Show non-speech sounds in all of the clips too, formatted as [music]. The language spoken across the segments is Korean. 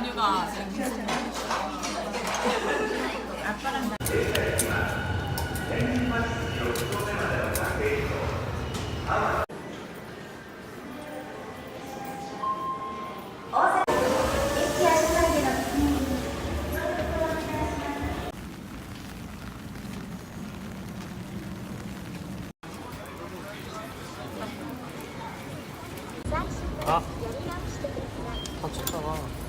메뉴가 아 다쳤잖아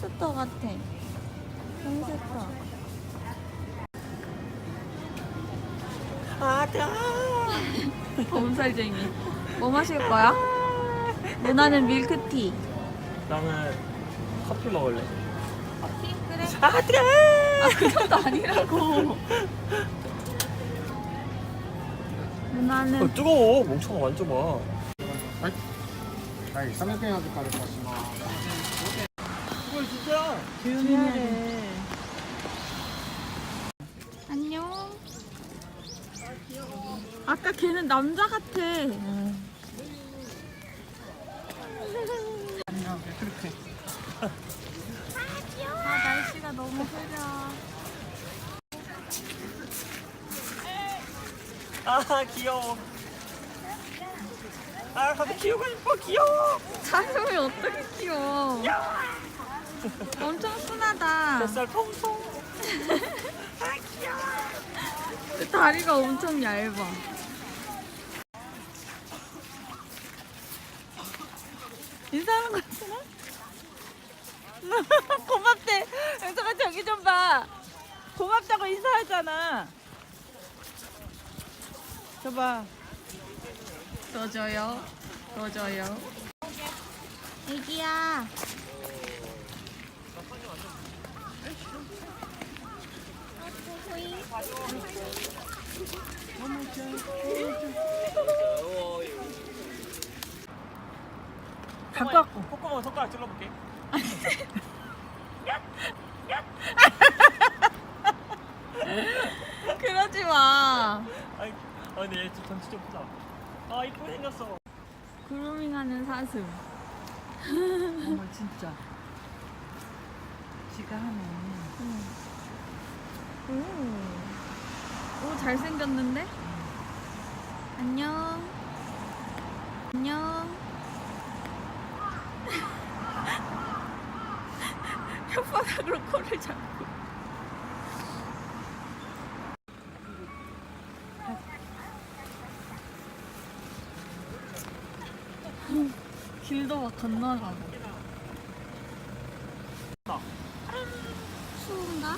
햄스터 같아. 햄스터. 아자 몸살쟁이. 뭐 마실 거야? 누나는 밀크티. 나는 커피 먹을래 커피? 그래. 아자 아, 그 정도 아니라고. 누나는 어, 뜨거워 멍청아 만져봐 はい、300円預かりいたします。 이걸 진짜 조용히 해. 안녕. 아까 걔는 남자 같아. 아 날씨가 너무 흐려. 아 귀여워 아 가서 키우고 싶어 귀여워 사슴이 어떻게 키워? 엄청 순하다. 뱃살 통통 [laughs] 다리가 엄청 얇아. 인사하는 거 같구나? [laughs] 고맙대. 영서가 저기 좀 봐. 고맙다고 인사하잖아. 저봐. 떠줘요. 떠줘요. 애기야. 갖고 왔고 콧구멍 손가락 찔러볼게 [laughs] 그러지 마. 아 근데 얘 전체 좀 크다 아 이쁘게 생겼어 그루밍하는 사슴. 어머 진짜. 지가 하네. 오. 오, 잘생겼는데? 안녕. 안녕. [laughs] 혓바닥으로 코를 잡고. 길도 막 건너가고. 추운가?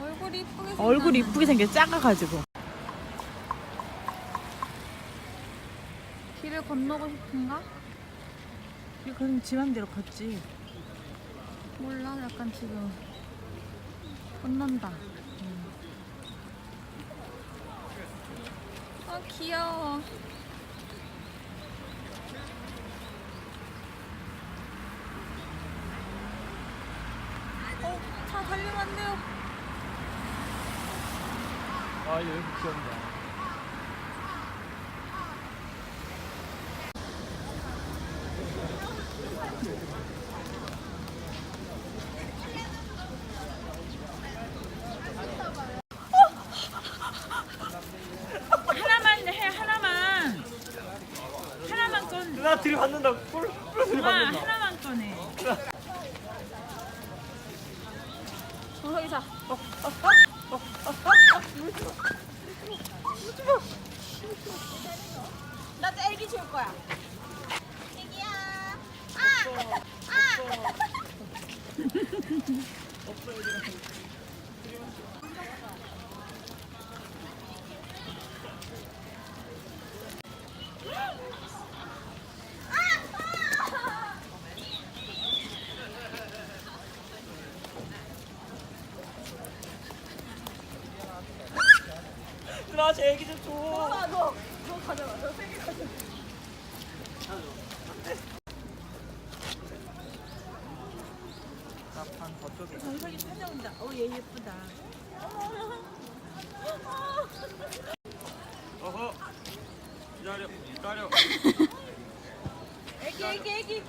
얼굴이 이쁘게 생겼네. 얼굴이 이쁘게 생겨 작아가지고. 길을 건너고 싶은가? 그럼 지 맘대로 걷지. 몰라 약간 지금 혼난다. 아 귀여워. 어, 차 달리면 안 돼요. 아이 애기 [laughs] 좀줘 나반 저쪽에 정석이 찾아온다. 어 얘 예쁘다. 어허 기다려 기다려 애기 애기 애기.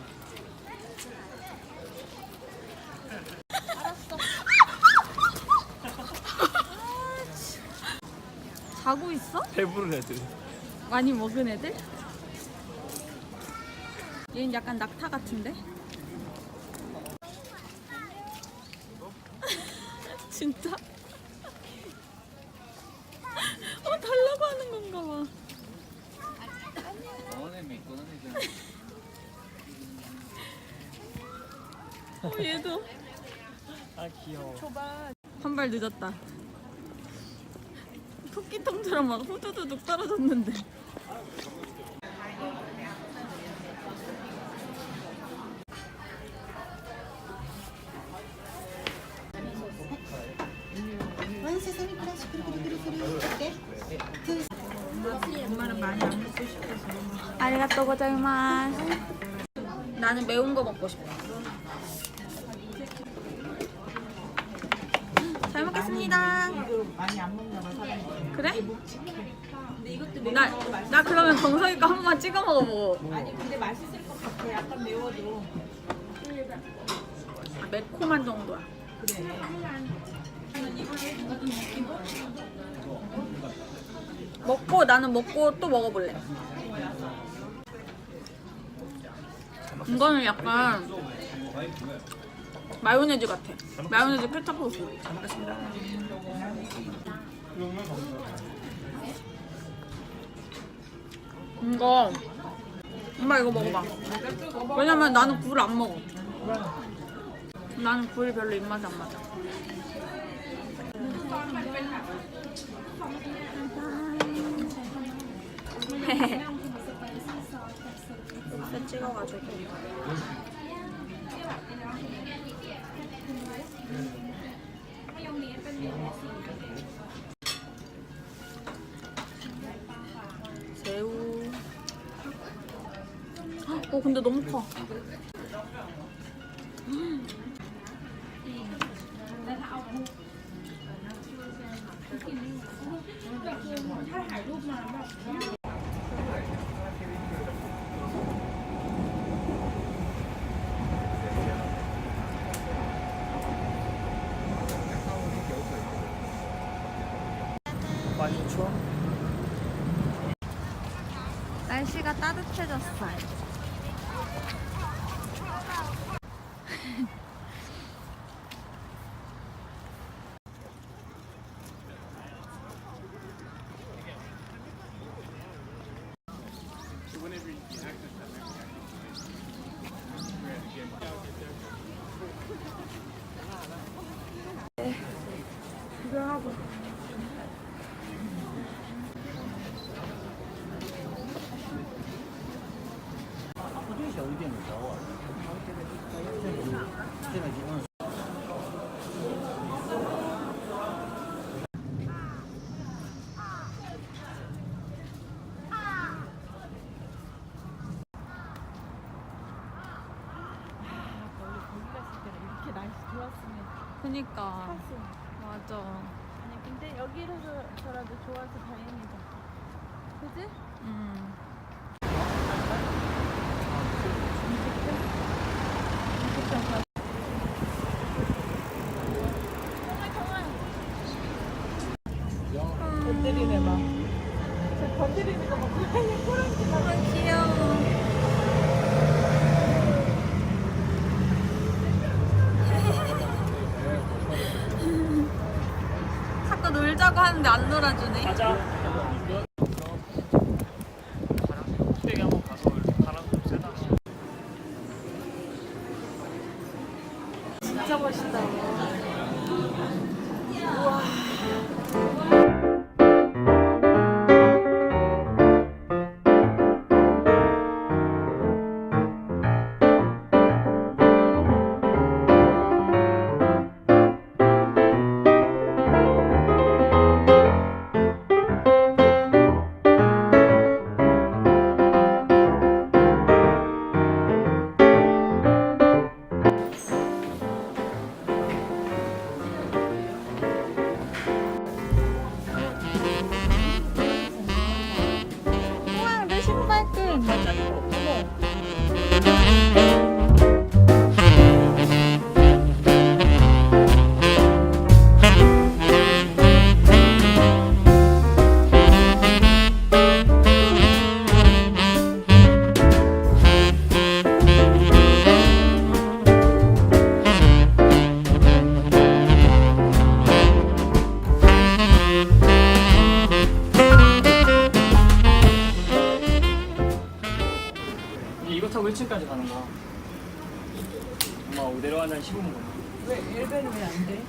자고 있어? 배부른 애들 많이 먹은 애들? 얘는 약간 낙타 같은데? 진짜? 어 달라고 하는 건가 봐. 어 얘도 아 귀여워 한 발 늦었다. 토끼통처럼 막 후두두둑 떨어졌는데. 아리가또 고자이마스. 나는 매운 거 먹고 싶어. 잘 먹겠습니다. 그래? 나, 나 그러면 정석이 거 한 번만 찍어 먹어보고. 아니 근데 맛있을 것 같아. 약간 매워도. 매콤한 정도야. 그래. 먹고 나는 먹고 또 먹어볼래. 이거는 약간 마요네즈 같아. 마요네즈 케첩 소스. 잘 먹겠습니다. 이거 엄마 이거 먹어봐. 왜냐면 나는 굴 안 먹어. 나는 굴이 별로 입맛이 안 맞아. [laughs] 세 찍어가지고. 새우. 어 근데 너무 커. 추워? 날씨가 따뜻해졌어. 의견이 나와. 이렇게 날씨 좋았으면 그니까 맞아. 아니 근데 여기라서라도 좋아서 다행이다. 그지? 음. 놀자고 하는데 안 놀아주네. 가자. 돼?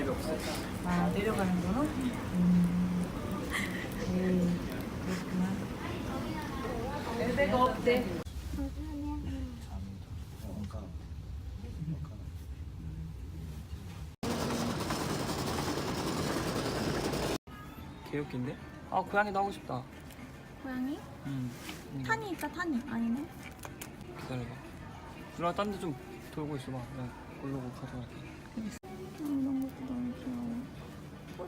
애비 없어. 아 내려가는 거는? 음. 그렇구나. 없대. 개웃긴데? 아 고양이 나오고 싶다. 고양이? 음. 탄이 있다, 탄이. 아니네. 기다려봐. 누나 딴 데 좀 돌고 있어봐. 그냥 고르고 가져갈게. 음, 이런 것도 너무 귀여워.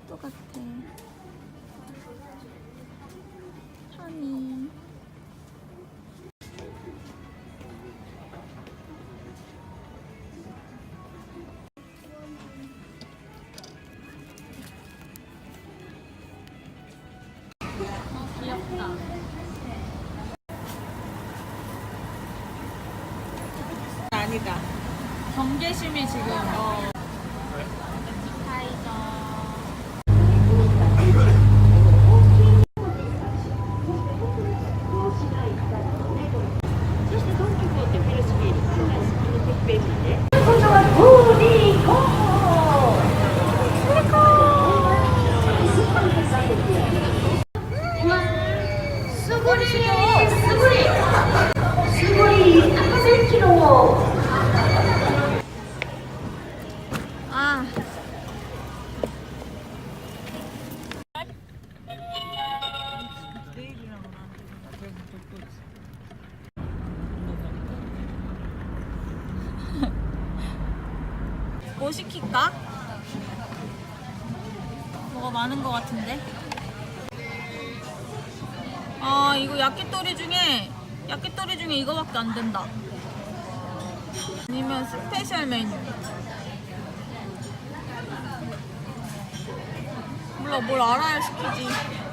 포도 같아. 귀엽다. 아니다. 경계심이 지금 어. 밖에 안 된다. 아니면 스페셜 메뉴. 몰라 뭘 알아야 시키지.